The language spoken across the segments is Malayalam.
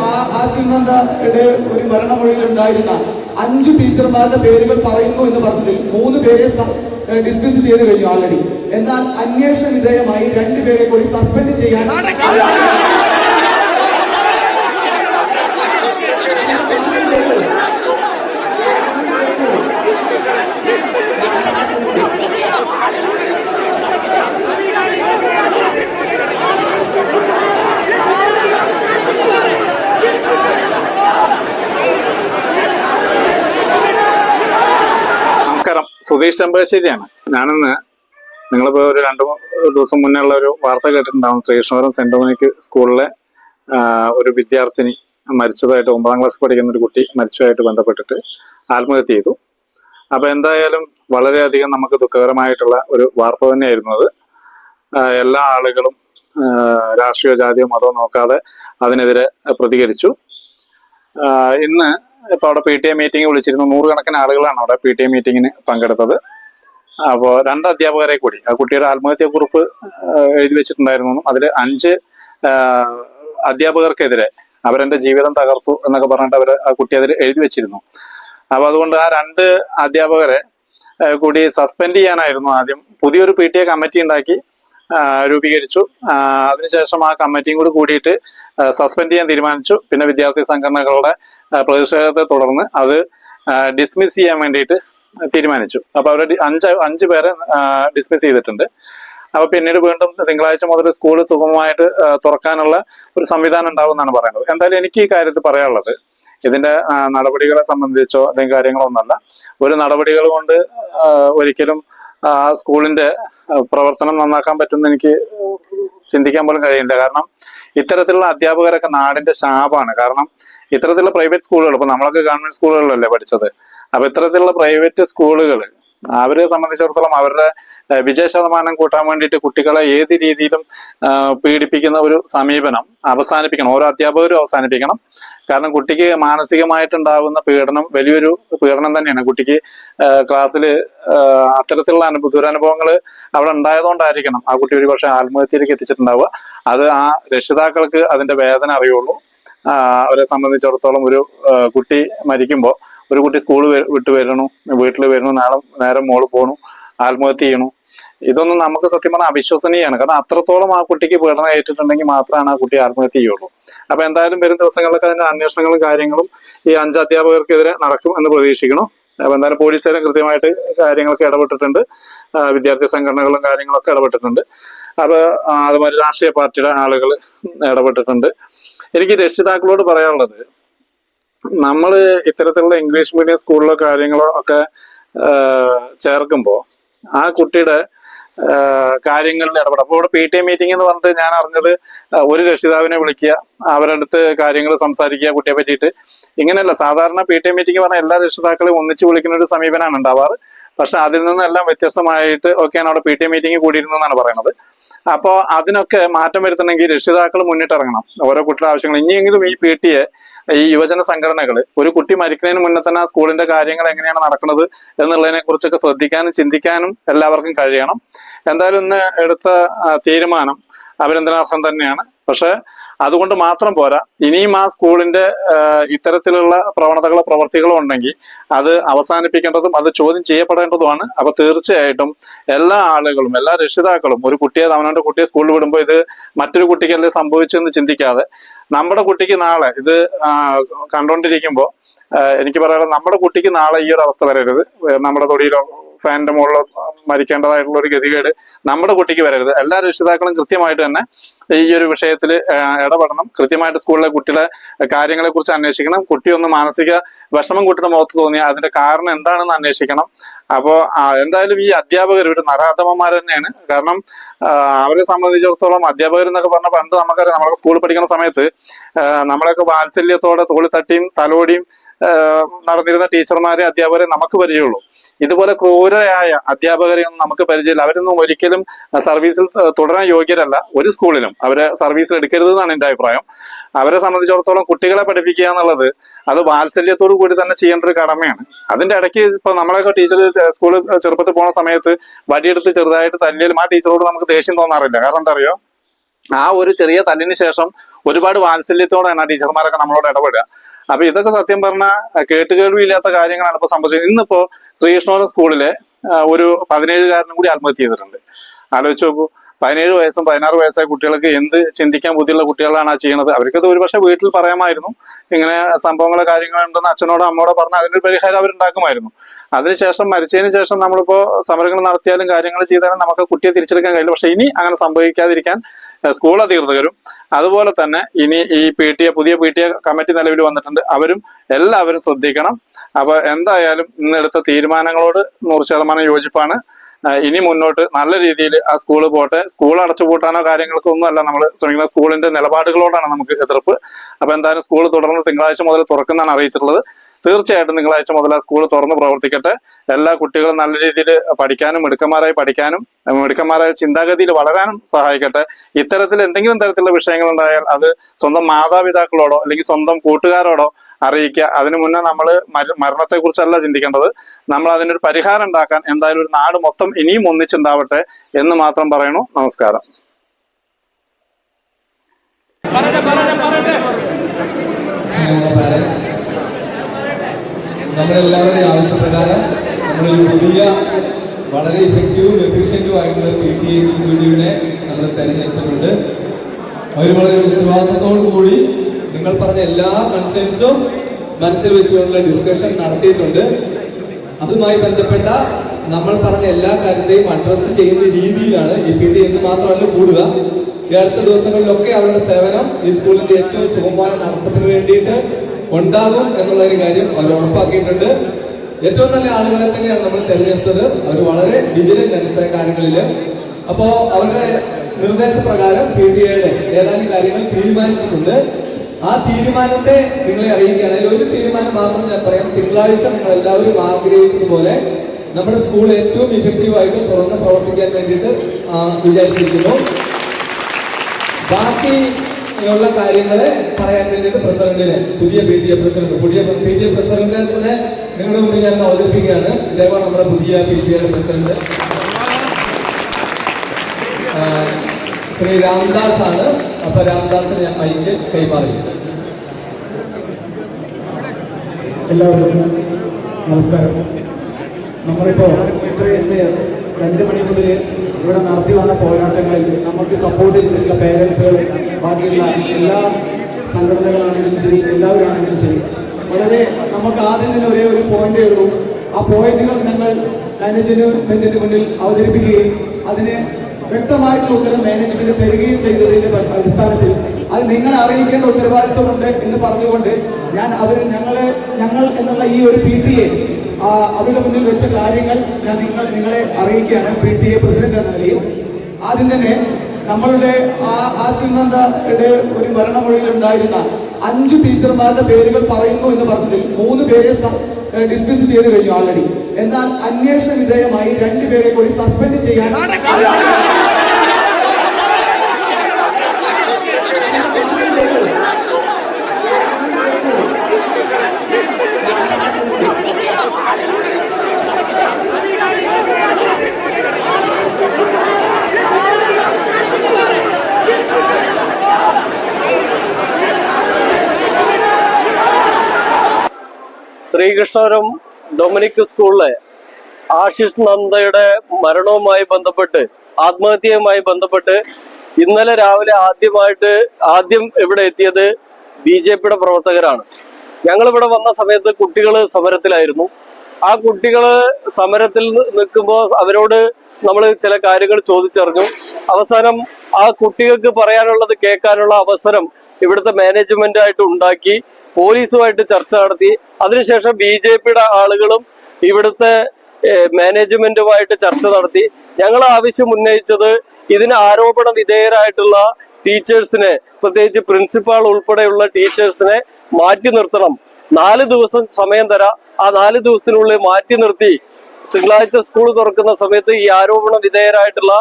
ആ ആശീർനന്ദയുടെ ഒരു ഭരണമൊഴിയിൽ ഉണ്ടായിരുന്ന അഞ്ചു ടീച്ചർമാരുടെ പേരുകൾ പറയുന്നു എന്ന് പറഞ്ഞതിൽ മൂന്ന് പേരെ ഡിസ്മിസ് ചെയ്ത് കഴിഞ്ഞു ആൾറെഡി എന്നാൽ അന്വേഷണ വിധേയമായി രണ്ടുപേരെ കൂടി സസ്പെൻഡ് ചെയ്യാൻ നമസ്കാരം സുധീഷ് ചെമ്പശ്ശേരിയാണ് ഞാനിന്ന് നിങ്ങളിപ്പോ ഒരു രണ്ടു ദിവസം മുന്നേ ഉള്ള ഒരു വാർത്ത കേട്ടിട്ടുണ്ടാവും ശ്രീകൃഷ്ണപുരം സെന്റ് ഡൊമിനിക് സ്കൂളിലെ ഒരു വിദ്യാർത്ഥിനി മരിച്ചതായിട്ട് ഒമ്പതാം ക്ലാസ് പഠിക്കുന്ന ഒരു കുട്ടി മരിച്ചതായിട്ട് ബന്ധപ്പെട്ടിട്ട് ആത്മഹത്യ ചെയ്തു. അപ്പൊ എന്തായാലും വളരെയധികം നമുക്ക് ദുഃഖകരമായിട്ടുള്ള ഒരു വാർത്ത തന്നെയായിരുന്നു അത്. എല്ലാ ആളുകളും രാഷ്ട്രീയ ജാതിയോ മതമോ നോക്കാതെ അതിനെതിരെ പ്രതികരിച്ചു. ഇന്ന് ഇപ്പൊ അവിടെ പി ടി എ മീറ്റിംഗ് വിളിച്ചിരുന്നു. നൂറുകണക്കിന് ആളുകളാണ് അവിടെ പി ടി എ മീറ്റിങ്ങിന് പങ്കെടുത്തത്. അപ്പോൾ രണ്ട് അധ്യാപകരെ കൂടി. ആ കുട്ടിയുടെ ആത്മഹത്യാ കുറിപ്പ് എഴുതി വെച്ചിട്ടുണ്ടായിരുന്നു. അതിൽ അഞ്ച് അധ്യാപകർക്കെതിരെ അവരെന്റെ ജീവിതം തകർത്തു എന്നൊക്കെ പറഞ്ഞിട്ട് അവർ ആ കുട്ടി അതിൽ എഴുതി വെച്ചിരുന്നു. അപ്പൊ അതുകൊണ്ട് ആ രണ്ട് അധ്യാപകരെ കൂടി സസ്പെൻഡ് ചെയ്യാനായിരുന്നു ആദ്യം. പുതിയൊരു പി ടി എ കമ്മിറ്റി ഉണ്ടാക്കി രൂപീകരിച്ചു. അതിനുശേഷം ആ കമ്മിറ്റിയും കൂടി കൂടിയിട്ട് സസ്പെൻഡ് ചെയ്യാൻ തീരുമാനിച്ചു. പിന്നെ വിദ്യാർത്ഥി സംഘടനകളുടെ പ്രതിഷേധത്തെ തുടർന്ന് അത് ഡിസ്മിസ് ചെയ്യാൻ വേണ്ടിയിട്ട് തീരുമാനിച്ചു. അപ്പൊ അവരെ അഞ്ച് അഞ്ച് പേരെ ഡിസ്മിസ് ചെയ്തിട്ടുണ്ട്. അപ്പൊ പിന്നീട് വീണ്ടും തിങ്കളാഴ്ച മുതൽ സ്കൂൾ സുഗമമായിട്ട് തുറക്കാനുള്ള ഒരു സംവിധാനം ഉണ്ടാവും എന്നാണ് പറയുന്നത്. എന്തായാലും എനിക്ക് ഈ കാര്യത്തിൽ പറയാനുള്ളത് ഇതിന്റെ നടപടികളെ സംബന്ധിച്ചോ അല്ലെങ്കിൽ കാര്യങ്ങളൊന്നല്ല ഒരു നടപടികൾ കൊണ്ട് ഒരിക്കലും സ്കൂളിന്റെ പ്രവർത്തനം നന്നാക്കാൻ പറ്റുമെന്ന് എനിക്ക് ചിന്തിക്കാൻ പോലും കഴിയില്ല. കാരണം ഇത്തരത്തിലുള്ള അധ്യാപകരൊക്കെ നാടിന്റെ ശാപമാണ് കാരണം ഇത്തരത്തിലുള്ള പ്രൈവറ്റ് സ്കൂളുകൾ ഇപ്പൊ നമ്മളൊക്കെ ഗവൺമെന്റ് സ്കൂളുകളിലല്ലേ പഠിച്ചത്. അപ്പൊ ഇത്തരത്തിലുള്ള പ്രൈവറ്റ് സ്കൂളുകൾ അവരെ സംബന്ധിച്ചിടത്തോളം അവരുടെ വിജയ ശതമാനം കൂട്ടാൻ വേണ്ടിയിട്ട് കുട്ടികളെ ഏത് രീതിയിലും പീഡിപ്പിക്കുന്ന ഒരു സമീപനം അവസാനിപ്പിക്കണം. ഓരോ അധ്യാപകരും അവസാനിപ്പിക്കണം. കാരണം കുട്ടിക്ക് മാനസികമായിട്ടുണ്ടാകുന്ന പീഡനം വലിയൊരു പീഡനം തന്നെയാണ്. കുട്ടിക്ക് ക്ലാസ്സിൽ അത്തരത്തിലുള്ള അനുഭവ ദുരനുഭവങ്ങൾ അവിടെ ഉണ്ടായതുകൊണ്ടായിരിക്കണം ആ കുട്ടി ഒരു പക്ഷേ ആത്മഹത്യയിലേക്ക് എത്തിച്ചിട്ടുണ്ടാവുക. അത് ആ രക്ഷിതാക്കൾക്ക് അതിന്റെ വേദന അറിയുള്ളൂ. അവരെ സംബന്ധിച്ചിടത്തോളം ഒരു കുട്ടി മരിക്കുമ്പോൾ ഒരു കുട്ടി സ്കൂൾ വിട്ട് വരണു വീട്ടിൽ വരണു നാളെ നേരം മോൾ പോണു ആത്മഹത്യ ചെയ്യണു. ഇതൊന്നും നമുക്ക് സത്യം പറഞ്ഞാൽ അവിശ്വസനീയമാണ് കാരണം അത്രത്തോളം ആ കുട്ടിക്ക് പീഡനം ഏറ്റിട്ടുണ്ടെങ്കിൽ മാത്രമാണ് ആ കുട്ടി ആത്മഹത്യ ചെയ്യുള്ളൂ. അപ്പൊ എന്തായാലും വരും ദിവസങ്ങളിലൊക്കെ അതിന്റെ അന്വേഷണങ്ങളും കാര്യങ്ങളും ഈ അഞ്ച് അധ്യാപകർക്കെതിരെ നടക്കും എന്ന് പ്രതീക്ഷിക്കണം അപ്പൊ എന്തായാലും പോലീസുകാരും കൃത്യമായിട്ട് കാര്യങ്ങളൊക്കെ ഇടപെട്ടിട്ടുണ്ട്. വിദ്യാർത്ഥി സംഘടനകളും കാര്യങ്ങളൊക്കെ ഇടപെട്ടിട്ടുണ്ട്. അത് അതുമാതിരി രാഷ്ട്രീയ പാർട്ടിയുടെ ആളുകൾ ഇടപെട്ടിട്ടുണ്ട്. എനിക്ക് രക്ഷിതാക്കളോട് പറയാനുള്ളത് നമ്മൾ ഇത്തരത്തിലുള്ള ഇംഗ്ലീഷ് മീഡിയം സ്കൂളിലോ കാര്യങ്ങളോ ഒക്കെ ചേർക്കുമ്പോൾ ആ കുട്ടിയുടെ കാര്യങ്ങളിൽ ഇടപെടും അപ്പോൾ ഇവിടെ പി ടി എ മീറ്റിംഗ് എന്ന് പറഞ്ഞിട്ട് ഞാൻ അറിഞ്ഞത് ഒരു രക്ഷിതാവിനെ വിളിക്കുക അവരുടെ അടുത്ത് കാര്യങ്ങൾ സംസാരിക്കുക കുട്ടിയെ പറ്റിയിട്ട്. ഇങ്ങനെയല്ല സാധാരണ പി ടി എ മീറ്റിംഗ് പറഞ്ഞാൽ എല്ലാ രക്ഷിതാക്കളെയും ഒന്നിച്ച് വിളിക്കുന്ന ഒരു സമീപനമാണ് ഉണ്ടാവാറ്. പക്ഷെ അതിൽ നിന്നെല്ലാം വ്യത്യസ്തമായിട്ട് ഒക്കെയാണ് അവിടെ പി ടി എ മീറ്റിംഗ് കൂടിയിരുന്നതെന്നാണ് പറയുന്നത്. അപ്പോൾ അതിനൊക്കെ മാറ്റം വരുത്തണമെങ്കിൽ രക്ഷിതാക്കൾ മുന്നിട്ടിറങ്ങണം. ഓരോ കുട്ടിയുടെ ആവശ്യങ്ങൾ. ഇനിയെങ്കിലും ഈ പി ടി എ ഈ യുവജന സംഘടനകൾ ഒരു കുട്ടി മരിക്കുന്നതിന് മുന്നേ തന്നെ ആ സ്കൂളിന്റെ കാര്യങ്ങൾ എങ്ങനെയാണ് നടക്കുന്നത് എന്നുള്ളതിനെ കുറിച്ചൊക്കെ ശ്രദ്ധിക്കാനും ചിന്തിക്കാനും എല്ലാവർക്കും കഴിയണം. എന്തായാലും ഇന്ന് എടുത്ത തീരുമാനം അഭിനന്ദനാർഹം തന്നെയാണ്. പക്ഷെ അതുകൊണ്ട് മാത്രം പോരാ. ഇനിയും ആ സ്കൂളിന്റെ ഇത്തരത്തിലുള്ള പ്രവണതകളോ പ്രവർത്തികളോ ഉണ്ടെങ്കിൽ അത് അവസാനിപ്പിക്കേണ്ടതും അത് ചോദ്യം ചെയ്യപ്പെടേണ്ടതുമാണ്. അപ്പൊ തീർച്ചയായിട്ടും എല്ലാ ആളുകളും എല്ലാ രക്ഷിതാക്കളും ഒരു കുട്ടിയെ അവനവന്റെ കുട്ടിയെ സ്കൂളിൽ വിടുമ്പോൾ ഇത് മറ്റൊരു കുട്ടിക്കല്ലേ സംഭവിച്ചെന്ന് ചിന്തിക്കാതെ നമ്മുടെ കുട്ടിക്ക് നാളെ ഇത് കണ്ടുകൊണ്ടിരിക്കുമ്പോൾ എനിക്ക് പറയാനുള്ളത് നമ്മുടെ കുട്ടിക്ക് നാളെ ഈ ഒരു അവസ്ഥ വരരുത്. നമ്മുടെ തൊടിയിലോ ഫാനിന്റെ മുകളിലോ മരിക്കേണ്ടതായിട്ടുള്ള ഒരു ഗതികേട് നമ്മുടെ കുട്ടിക്ക് വരരുത്. എല്ലാ രക്ഷിതാക്കളും കൃത്യമായിട്ട് തന്നെ ഈ ഒരു വിഷയത്തിൽ ഇടപെടണം. കൃത്യമായിട്ട് സ്കൂളിലെ കുട്ടികളെ കാര്യങ്ങളെ കുറിച്ച് അന്വേഷിക്കണം. കുട്ടി ഒന്ന് മാനസിക വിഷമം കുട്ടിയുടെ മുഖത്ത് തോന്നിയാൽ അതിന്റെ കാരണം എന്താണെന്ന് അന്വേഷിക്കണം. അപ്പോ എന്തായാലും ഈ അധ്യാപകർ ഒരു നരാധമന്മാർ തന്നെയാണ്. കാരണം അവരെ സംബന്ധിച്ചിടത്തോളം അധ്യാപകർ എന്നൊക്കെ പറഞ്ഞ പണ്ട് നമുക്കറിയാം നമ്മളൊക്കെ സ്കൂളിൽ പഠിക്കുന്ന സമയത്ത് നമ്മളൊക്കെ വാത്സല്യത്തോടെ തോളി തട്ടിയും തലോടിയും നടന്നിരുന്ന ടീച്ചർമാരെ അധ്യാപകരെ നമുക്ക് പരിചയമുള്ളൂ. ഇതുപോലെ ക്രൂരയായ അധ്യാപകരെ ഒന്നും നമുക്ക് പരിചയമില്ല. അവരൊന്നും ഒരിക്കലും സർവീസിൽ തുടരാൻ യോഗ്യരല്ല. ഒരു സ്കൂളിലും അവരെ സർവീസിൽ എടുക്കരുത് എന്നാണ് എന്റെ അഭിപ്രായം. അവരെ സംബന്ധിച്ചിടത്തോളം കുട്ടികളെ പഠിപ്പിക്കുക എന്നുള്ളത് അത് വാത്സല്യത്തോടു കൂടി തന്നെ ചെയ്യേണ്ട ഒരു കടമയാണ്. അതിന്റെ ഇടയ്ക്ക് ഇപ്പൊ നമ്മളൊക്കെ ടീച്ചർ സ്കൂൾ ചെറുപ്പത്തിൽ പോണ സമയത്ത് വടിയെടുത്ത് ചെറുതായിട്ട് തല്ലിയാലും ആ ടീച്ചറോട് നമുക്ക് ദേഷ്യം തോന്നാറില്ല. കാരണം എന്താ അറിയോ? ആ ഒരു ചെറിയ തല്ലിന് ശേഷം ഒരുപാട് വാത്സല്യത്തോടെയാണ് ആ ടീച്ചർമാരൊക്കെ നമ്മളോട് ഇടപെടുക. അപ്പൊ ഇതൊക്കെ സത്യം പറഞ്ഞാൽ കേട്ടുകേൾവിയില്ലാത്ത കാര്യങ്ങളാണ് ഇപ്പൊ സംഭവിച്ചത്. ഇന്നിപ്പോ ശ്രീകൃഷ്ണവരം സ്കൂളിലെ ഒരു പതിനേഴുകാരനും കൂടി ആത്മഹത്യ ചെയ്തിട്ടുണ്ട്. ആലോചിച്ച് നോക്കൂ പതിനേഴ് വയസ്സും പതിനാറ് വയസ്സായ കുട്ടികൾക്ക് എന്ത് ചിന്തിക്കാൻ ബുദ്ധിയുള്ള കുട്ടികളാണ് ആ ചെയ്യുന്നത് അവർക്കത് ഒരുപക്ഷെ വീട്ടിൽ പറയാമായിരുന്നു. ഇങ്ങനെ സംഭവങ്ങളോ കാര്യങ്ങളുണ്ടെന്ന് അച്ഛനോടോ അമ്മയോടോ പറഞ്ഞാൽ അതിനൊരു പരിഹാരം അവരുണ്ടാക്കുമായിരുന്നു. അതിനുശേഷം മരിച്ചതിന് ശേഷം നമ്മളിപ്പോ സമരങ്ങൾ നടത്തിയാലും കാര്യങ്ങൾ ചെയ്താലും നമുക്ക് കുട്ടിയെ തിരിച്ചെടുക്കാൻ കഴിയില്ല. പക്ഷെ ഇനി അങ്ങനെ സംഭവിക്കാതിരിക്കാൻ സ്കൂൾ അധികൃതരും അതുപോലെ തന്നെ ഇനി ഈ പി ടി എ പുതിയ പി ടി എ കമ്മിറ്റി നിലവിൽ വന്നിട്ടുണ്ട് അവരും എല്ലാവരും ശ്രദ്ധിക്കണം. അപ്പൊ എന്തായാലും ഇന്ന് എടുത്ത തീരുമാനങ്ങളോട് നൂറ് ശതമാനം യോജിപ്പാണ്. ഇനി മുന്നോട്ട് നല്ല രീതിയിൽ ആ സ്കൂൾ പോട്ടെ. സ്കൂൾ അടച്ചുപൂട്ടാനോ കാര്യങ്ങൾക്കോ ഒന്നുമല്ല നമ്മൾ ശ്രമിക്കുന്ന സ്കൂളിന്റെ നിലപാടുകളോടാണ് നമുക്ക് എതിർപ്പ്. അപ്പൊ എന്തായാലും സ്കൂൾ തുടർന്ന് തിങ്കളാഴ്ച മുതൽ തുറക്കുന്നതാണ് അറിയിച്ചിട്ടുള്ളത്. തീർച്ചയായിട്ടും തിങ്കളാഴ്ച മുതൽ ആ സ്കൂൾ തുറന്ന് പ്രവർത്തിക്കട്ടെ. എല്ലാ കുട്ടികളും നല്ല രീതിയിൽ പഠിക്കാനും മിടുക്കന്മാരായി പഠിക്കാനും മിടുക്കന്മാരായ ചിന്താഗതിയിൽ വളരാനും സഹായിക്കട്ടെ. ഇത്തരത്തിൽ എന്തെങ്കിലും തരത്തിലുള്ള വിഷയങ്ങൾ ഉണ്ടായാൽ അത് സ്വന്തം മാതാപിതാക്കളോടോ അല്ലെങ്കിൽ സ്വന്തം കൂട്ടുകാരോടോ അറിയിക്കുക. അതിനു മുന്നേ നമ്മൾ മരണത്തെക്കുറിച്ചല്ല ചിന്തിക്കേണ്ടത്. നമ്മൾ അതിനൊരു പരിഹാരം ഉണ്ടാക്കാൻ എന്തായാലും ഒരു നാട് മൊത്തം ഇനിയും ഒന്നിച്ചുണ്ടാവട്ടെ എന്ന് മാത്രം പറയണു നമസ്കാരം. നമ്മളെല്ലാവരുടെയും ആവശ്യപ്രകാരം നമ്മളൊരു പുതിയ വളരെ ഇഫക്റ്റീവും എഫിഷ്യന്റും ആയിട്ടുള്ള പി ടി എക്സിക്യൂട്ടീവിനെ നമ്മൾ തിരഞ്ഞെടുത്തിട്ടുണ്ട്. അവർ വളരെ ഉത്തരവാദിത്തത്തോടു കൂടി നിങ്ങൾ പറഞ്ഞ എല്ലാ കൺസേൺസും മനസ്സിൽ വെച്ചുകൊണ്ടുള്ള ഡിസ്കഷൻ നടത്തിയിട്ടുണ്ട്. അതുമായി ബന്ധപ്പെട്ട നമ്മൾ പറഞ്ഞ എല്ലാ കാര്യത്തെയും അഡ്രസ്സ് ചെയ്യുന്ന രീതിയിലാണ് ഈ പി ടി എന്ന് മാത്രമല്ല കൂടുക. ഈ അടുത്ത ദിവസങ്ങളിലൊക്കെ അവരുടെ സേവനം ഈ സ്കൂളിന്റെ ഏറ്റവും സുഗമമായ നടത്തിപ്പിന് വേണ്ടിയിട്ട് ഉണ്ടാകും എന്നുള്ള ഒരു കാര്യം അവർ ഉറപ്പാക്കിയിട്ടുണ്ട്. ഏറ്റവും നല്ല ആളുകളെ തന്നെയാണ് നമ്മൾ തിരഞ്ഞെടുത്തത്. അവർ വളരെ വിജിലന്റ് ആണ് ഇത്തരം കാര്യങ്ങളിൽ അപ്പോ അവരുടെ നിർദ്ദേശപ്രകാരം പി ടി എയുടെ ഏതാനും കാര്യങ്ങൾ തീരുമാനിച്ചിട്ടുണ്ട്. ആ തീരുമാനത്തെ നിങ്ങളെ അറിയിക്കുകയാണ് ഒരു തീരുമാനം മാത്രം ഞാൻ പറയാം. തിങ്കളാഴ്ച നിങ്ങൾ എല്ലാവരും ആഗ്രഹിച്ചതുപോലെ നമ്മുടെ സ്കൂൾ ഏറ്റവും ഇഫക്റ്റീവ് ആയിട്ട് തുറന്ന് പ്രവർത്തിക്കാൻ വേണ്ടിയിട്ട് വിചാരിച്ചിരിക്കുന്നു. ബാക്കി ഉള്ള കാര്യങ്ങളെ പറയാൻ വേണ്ടിയിട്ട് പ്രസിഡന്റിനെ പുതിയ പി ടി എ പ്രസിഡന്റ് പുതിയ പി ടി എ പ്രസിഡന്റിനെ തന്നെ നിങ്ങളുടെ മുമ്പിൽ ഞാൻ അവതരിപ്പിക്കുകയാണ്. ഇതേപോലെ നമ്മുടെ പുതിയ പി ടി എയുടെ പ്രസിഡന്റ്. ശ്രീ രാംദാസ് ആണ്. അപ്പൊ രാംദാസിന് ഞാൻ മൈക്ക് കൈമാറി. എല്ലാവർക്കും നമസ്കാരം. നമ്മളിപ്പോ ഇത്രയും രണ്ട് മണി മുതൽ ഇവിടെ നടത്തി വന്ന പോരാട്ടങ്ങളിൽ നമുക്ക് സപ്പോർട്ട് ചെയ്തിട്ടുള്ള പേരൻസുകൾ ബാക്കിയുള്ള എല്ലാ സംഘടനകളാണെങ്കിലും ശരി എല്ലാവരാണെങ്കിലും ശരി. വളരെ നമുക്ക് ആദ്യം തന്നെ ഒരേ ഒരു പോയിന്റേ ഉള്ളൂ. ആ പോയിന്റുകൾ ഞങ്ങൾ മാനേജ്മെന്റിന് മുന്നിൽ അവതരിപ്പിക്കുകയും അതിന് വ്യക്തമായിട്ടുള്ള ഉത്തരം മാനേജ്മെന്റ് തരികയും ചെയ്തതിന്റെ അടിസ്ഥാനത്തിൽ അത് നിങ്ങൾ അറിയിക്കേണ്ട ഉത്തരവാദിത്വമുണ്ട് എന്ന് പറഞ്ഞുകൊണ്ട് ഞാൻ അവർ ഞങ്ങളെ ഞങ്ങൾ എന്നുള്ള ഈ ഒരു പി ടി എ അവരുടെ മുന്നിൽ വെച്ച കാര്യങ്ങൾ ഞാൻ നിങ്ങൾ നിങ്ങളെ അറിയിക്കുകയാണ്. പി ടി എ പ്രസിഡന്റ് എന്ന നിലയിൽ. ആദ്യം തന്നെ നമ്മളുടെ ആ ആശുനന്ദയുടെ ഒരു ഭരണമൊഴിയിൽ ഉണ്ടായിരുന്ന അഞ്ചു ടീച്ചർമാരുടെ പേരുകൾ പറയുന്നു എന്ന് പറഞ്ഞതിൽ മൂന്ന് പേരെ ഡിസ്മിസ് ചെയ്ത് കഴിഞ്ഞു ആൾറെഡി എന്നാൽ അന്വേഷണ വിധേയമായി രണ്ടുപേരെ കൂടി സസ്പെൻഡ് ചെയ്യാൻ ശ്രീകൃഷ്ണപുരം ഡൊമിനിക് സ്കൂളിലെ ആശിഷ് നന്ദയുടെ മരണവുമായി ബന്ധപ്പെട്ട് ആത്മഹത്യയുമായി ബന്ധപ്പെട്ട് ഇന്നലെ രാവിലെ ആദ്യമായിട്ട് ആദ്യം ഇവിടെ എത്തിയത് ബി ജെ പിയുടെ പ്രവർത്തകരാണ്. ഞങ്ങൾ ഇവിടെ വന്ന സമയത്ത് കുട്ടികൾ സമരത്തിലായിരുന്നു. ആ കുട്ടികൾ സമരത്തിൽ നിൽക്കുമ്പോൾ അവരോട് നമ്മൾ ചില കാര്യങ്ങൾ ചോദിച്ചറിഞ്ഞു. അവസാനം ആ കുട്ടികൾക്ക് പറയാനുള്ളത് കേൾക്കാനുള്ള അവസരം ഇവിടുത്തെ മാനേജ്മെന്റ് ആയിട്ട് ഉണ്ടാക്കി. പോലീസുമായിട്ട് ചർച്ച നടത്തി. അതിനുശേഷം ബി ജെ പിയുടെ ആളുകളും ഇവിടുത്തെ മാനേജ്മെന്റുമായിട്ട് ചർച്ച നടത്തി. ഞങ്ങൾ ആവശ്യം ഉന്നയിച്ചത് ഇതിന് ആരോപണ വിധേയരായിട്ടുള്ള ടീച്ചേഴ്സിനെ പ്രത്യേകിച്ച് പ്രിൻസിപ്പാൾ ഉൾപ്പെടെയുള്ള ടീച്ചേഴ്സിനെ മാറ്റി നിർത്തണം. നാല് ദിവസം സമയം തരാം. ആ നാല് ദിവസത്തിനുള്ളിൽ മാറ്റി നിർത്തി. തിങ്കളാഴ്ച സ്കൂൾ തുറക്കുന്ന സമയത്ത് ഈ ആരോപണ വിധേയരായിട്ടുള്ള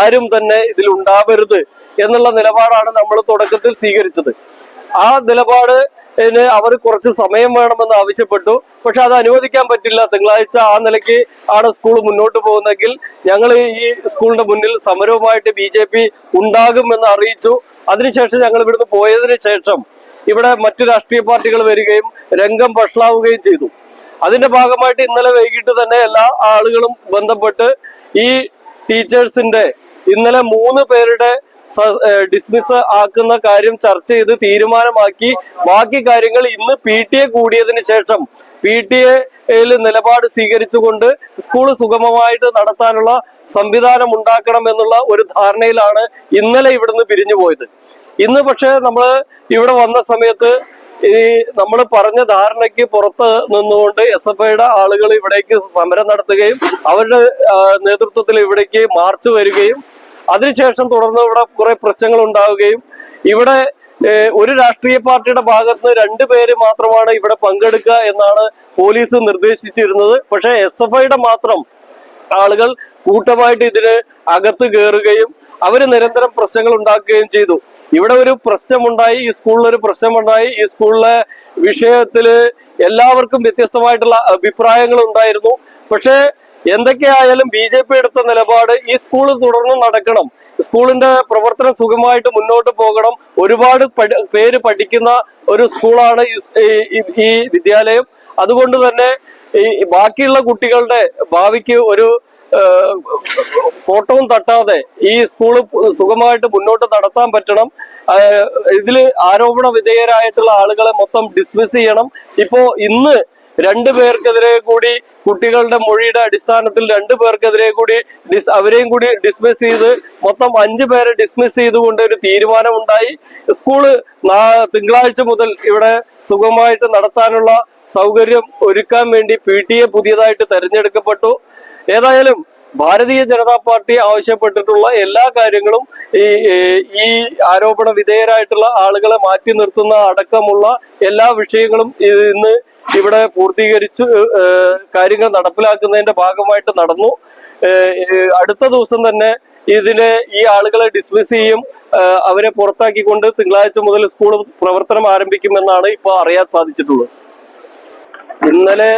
ആരും തന്നെ ഇതിൽ ഉണ്ടാവരുത് എന്നുള്ള നിലപാടാണ് നമ്മൾ തുടക്കത്തിൽ സ്വീകരിച്ചത്. ആ നിലപാട് അവർ കുറച്ച് സമയം വേണമെന്ന് ആവശ്യപ്പെട്ടു. പക്ഷെ അത് അനുവദിക്കാൻ പറ്റില്ല. തിങ്കളാഴ്ച ആ നിലയ്ക്ക് ആണ് സ്കൂൾ മുന്നോട്ട് പോകുന്നെങ്കിൽ ഞങ്ങൾ ഈ സ്കൂളിന്റെ മുന്നിൽ സമരവുമായിട്ട് ബി ജെ പി ഉണ്ടാകുമെന്ന് അറിയിച്ചു. അതിനുശേഷം ഞങ്ങൾ ഇവിടുന്ന് പോയതിനു ശേഷം ഇവിടെ മറ്റു രാഷ്ട്രീയ പാർട്ടികൾ വരികയും രംഗം വഷളാവുകയും ചെയ്തു. അതിന്റെ ഭാഗമായിട്ട് ഇന്നലെ വൈകിട്ട് തന്നെ എല്ലാ ആളുകളും ബന്ധപ്പെട്ട് ഈ ടീച്ചേഴ്സിന്റെ ഇന്നലെ മൂന്ന് പേരുടെ ഡിസ്മിസ് ആക്കുന്ന കാര്യം ചർച്ച ചെയ്ത് തീരുമാനമാക്കി. ബാക്കി കാര്യങ്ങൾ ഇന്ന് പി ടി എ കൂടിയതിനു ശേഷം പി ടി എയിൽ നിലപാട് സ്വീകരിച്ചുകൊണ്ട് സ്കൂൾ സുഗമമായിട്ട് നടത്താനുള്ള സംവിധാനം ഉണ്ടാക്കണം എന്നുള്ള ഒരു ധാരണയിലാണ് ഇന്നലെ ഇവിടുന്ന് പിരിഞ്ഞു പോയത്. ഇന്ന് പക്ഷേ നമ്മൾ ഇവിടെ വന്ന സമയത്ത് ഈ നമ്മൾ പറഞ്ഞ ധാരണയ്ക്ക് പുറത്ത് നിന്നുകൊണ്ട് എസ് എഫ് ഐയുടെ ആളുകൾ ഇവിടേക്ക് സമരം നടത്തുകയും അവരുടെ നേതൃത്വത്തിൽ ഇവിടേക്ക് മാർച്ച് വരികയും അതിനുശേഷം തുടർന്ന് ഇവിടെ കുറെ പ്രശ്നങ്ങൾ ഉണ്ടാവുകയും ഇവിടെ ഒരു രാഷ്ട്രീയ പാർട്ടിയുടെ ഭാഗത്ത് നിന്ന് രണ്ടുപേര് മാത്രമാണ് ഇവിടെ പങ്കെടുക്കുക എന്നാണ് പോലീസ് നിർദ്ദേശിച്ചിരുന്നത്. പക്ഷെ എസ് എഫ് ഐയുടെ മാത്രം ആളുകൾ കൂട്ടമായിട്ട് ഇതിന് അകത്ത് കയറുകയും അവർ നിരന്തരം പ്രശ്നങ്ങൾ ഉണ്ടാക്കുകയും ചെയ്തു. ഇവിടെ ഒരു പ്രശ്നമുണ്ടായി ഈ സ്കൂളിൽ ഒരു പ്രശ്നമുണ്ടായി. ഈ സ്കൂളിലെ വിഷയത്തിൽ എല്ലാവർക്കും വ്യത്യസ്തമായിട്ടുള്ള അഭിപ്രായങ്ങൾ ഉണ്ടായിരുന്നു. പക്ഷേ എന്തൊക്കെയായാലും ബി ജെ പി എടുത്ത നിലപാട് ഈ സ്കൂൾ തുടർന്ന് നടക്കണം. സ്കൂളിന്റെ പ്രവർത്തനം സുഖമായിട്ട് മുന്നോട്ട് പോകണം. ഒരുപാട് പേര് പഠിക്കുന്ന ഒരു സ്കൂളാണ് ഈ വിദ്യാലയം. അതുകൊണ്ട് തന്നെ ഈ ബാക്കിയുള്ള കുട്ടികളുടെ ഭാവിക്ക് ഒരു കോട്ടവും തട്ടാതെ ഈ സ്കൂൾ സുഖമായിട്ട് മുന്നോട്ട് നടത്താൻ പറ്റണം. ഇതിൽ ആരോപണ വിധേയരായിട്ടുള്ള ആളുകളെ മൊത്തം ഡിസ്മിസ് ചെയ്യണം. ഇപ്പോ ഇന്ന് രണ്ടു പേർക്കെതിരെ കൂടി കുട്ടികളുടെ മൊഴിയുടെ അടിസ്ഥാനത്തിൽ രണ്ടു പേർക്കെതിരെ കൂടി ഡിസ് അവരെയും കൂടി ഡിസ്മിസ് ചെയ്ത് മൊത്തം അഞ്ചു പേരെ ഡിസ്മിസ് ചെയ്തുകൊണ്ട് ഒരു തീരുമാനമുണ്ടായി. സ്കൂൾ തിങ്കളാഴ്ച മുതൽ ഇവിടെ സുഖമായിട്ട് നടത്താനുള്ള സൗകര്യം ഒരുക്കാൻ വേണ്ടി പി ടി എ പുതിയതായിട്ട് തെരഞ്ഞെടുക്കപ്പെട്ടു. ഏതായാലും ഭാരതീയ ജനതാ പാർട്ടി ആവശ്യപ്പെട്ടിട്ടുള്ള എല്ലാ കാര്യങ്ങളും ഈ ഈ- ആരോപണ വിധേയരായിട്ടുള്ള ആളുകളെ മാറ്റി നിർത്തുന്ന അടക്കമുള്ള എല്ലാ വിഷയങ്ങളും ഇന്ന് ഇവിടെ പൂർത്തീകരിച്ച് കാര്യങ്ങൾ നടപ്പിലാക്കുന്നതിന്റെ ഭാഗമായിട്ട് നടന്നു. അടുത്ത ദിവസം തന്നെ ഇതിനെ ഈ ആളുകളെ ഡിസ്മിസ് ചെയ്യും. അവരെ പുറത്താക്കിക്കൊണ്ട് തിങ്കളാഴ്ച മുതൽ സ്കൂൾ പ്രവർത്തനം ആരംഭിക്കുമെന്നാണ് ഇപ്പോൾ അറിയാൻ സാധിച്ചിട്ടുള്ളത്. ഇന്നലെ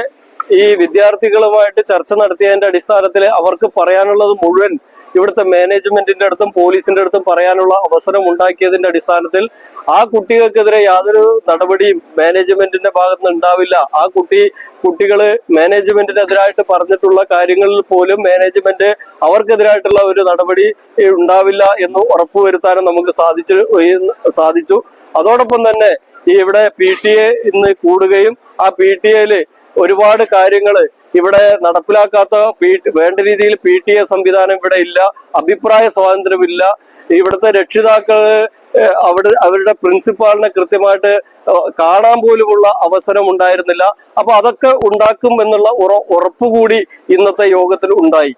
ഈ വിദ്യാർത്ഥികളുമായിട്ട് ചർച്ച നടത്തിയതിന്റെ അടിസ്ഥാനത്തിൽ അവർക്ക് പറയാനുള്ളത് മുഴുവൻ ഇവിടുത്തെ മാനേജ്മെന്റിന്റെ അടുത്തും പോലീസിന്റെ അടുത്തും പറയാനുള്ള അവസരം ഉണ്ടാക്കിയതിന്റെ അടിസ്ഥാനത്തിൽ ആ കുട്ടികൾക്കെതിരെ യാതൊരു നടപടിയും മാനേജ്മെന്റിന്റെ ഭാഗത്ത് നിന്ന് ഉണ്ടാവില്ല. ആ കുട്ടി കുട്ടികൾ മാനേജ്മെന്റിനെതിരായിട്ട് പറഞ്ഞിട്ടുള്ള കാര്യങ്ങളിൽ പോലും മാനേജ്മെന്റ് അവർക്കെതിരായിട്ടുള്ള ഒരു നടപടി ഉണ്ടാവില്ല എന്ന് ഉറപ്പുവരുത്താനും നമുക്ക് സാധിച്ചു സാധിച്ചു. അതോടൊപ്പം തന്നെ ഈ ഇവിടെ പി ടി എ ഇന്ന് കൂടുകയും ആ പി ടി എയിൽ ഒരുപാട് കാര്യങ്ങൾ ഇവിടെ നടപ്പിലാക്കാത്ത വേണ്ട രീതിയിൽ പി ടി എ സംവിധാനം ഇവിടെ ഇല്ല അഭിപ്രായ സ്വാതന്ത്ര്യമില്ല. ഇവിടുത്തെ രക്ഷിതാക്കൾ അവിടെ അവരുടെ പ്രിൻസിപ്പാളിനെ കൃത്യമായിട്ട് കാണാൻ പോലുമുള്ള അവസരം ഉണ്ടായിരുന്നില്ല. അപ്പൊ അതൊക്കെ ഉണ്ടാക്കും എന്നുള്ള ഉറപ്പ് കൂടി ഇന്നത്തെ യോഗത്തിൽ ഉണ്ടായി.